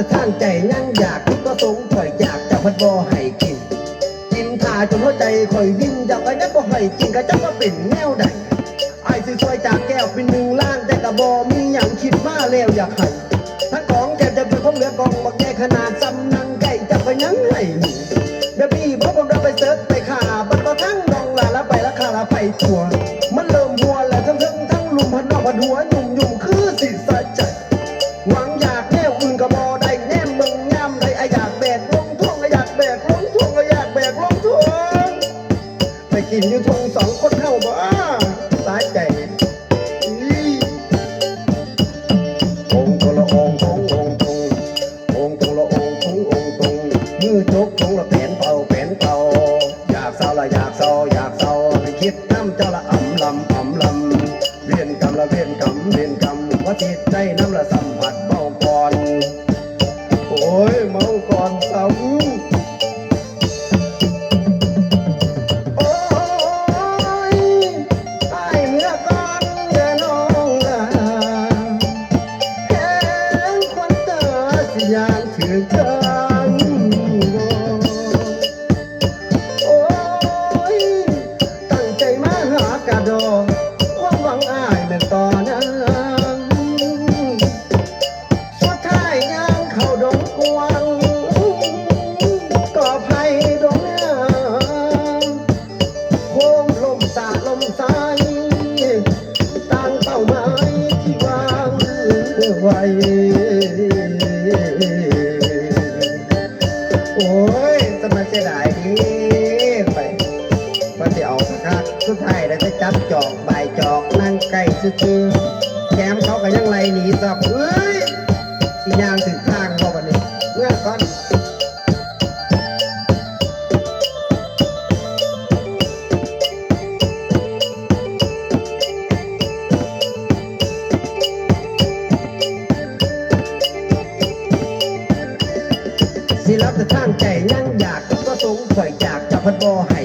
สิรับแต่ทางใจยังอยากก็สงข่อยอยากจะพัดบ่ให้กิน กินถ่าจนหัวใจข่อยวิ่งอยากไปนั้นบ่ให้กินก็จะว่าเป็นแนวใดไอ้สิซอยจากแก้วเป็นหนึ่งล้านแต่กะบ่มีหยังคิดมาแล้วอยากให้ทั้งของแกจะเป็นของเหลือกองบักแกขนาดซ้ำนั่งไก่จะไปยังให้เดี๋ยวพี่พบผมเราไปเสิร์ชไปขาบัดก็ทั้งดองลาละไปละคาละไปทัวมันเริ่มหัวแล้วทั้งทั้งทั้งลุมพันนอกพันหัวหนุ่มหยุ่ กินอยู่ทงสองคนเท่าบ่อ้าสายใจอีองตัวละองค์ทงองค์ทงองตัวละองคงองค์ทงมือจกทงละแผนเป่าแผนเป่าอยากเศร้าละอยากเศร้าอยากเศร้าไปคิดน้ำเจ้าละอ่ำลำอ่ำลำเวียนกรรมละเวียนกรรมเวียนกรรมว่าจิตใจน้ำละสัมผัสเมาก่อนโอ้ยเมาก่อนสาวโ long. ใกล้ซื่อแถมเขาก็ยังไล่หนีสับเอ้ยสิยางถึงทางบอกวันนี้เมื่อก่อนสิรับแต่ทางใจยังอยากก็สงข่อยอยากจะพัดบ่ให้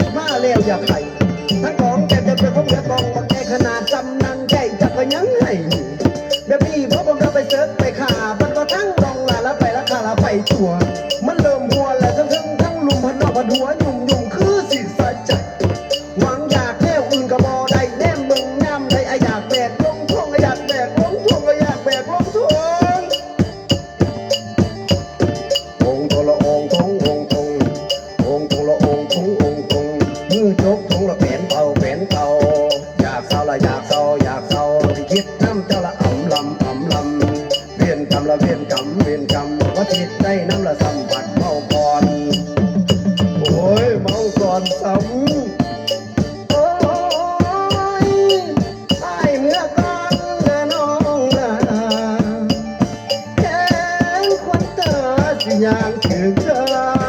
มีหยังคิดมาแล้วอยากใาละอยากเศร้าอยากเศร้าที่คิดน้ำเจ้าละอ่ำลำอ่ำลำเวียนกรรมละเวียนกรรมเวียนกรรมว่าจิตได้น้ำละสัมผัสเมาก่อน โอ้ยเมาก่อนซ้ำโอ้ยไอ้เมื่อก่อนนะน้องลาแค่ควันตาสิยางถึงทาง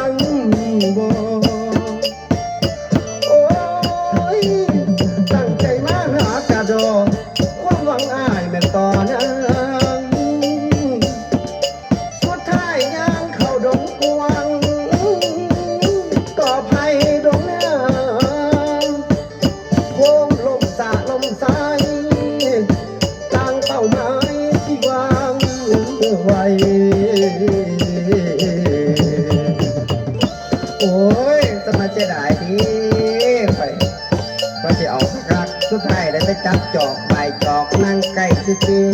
ว่าจะเอาคักสุดท้ายได้ไปจับจอกใบจอกนั่งไกลซื่อ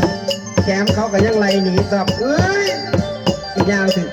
แคมเขาก็ยังไล่หนีสับเอ้ยสิยางถึง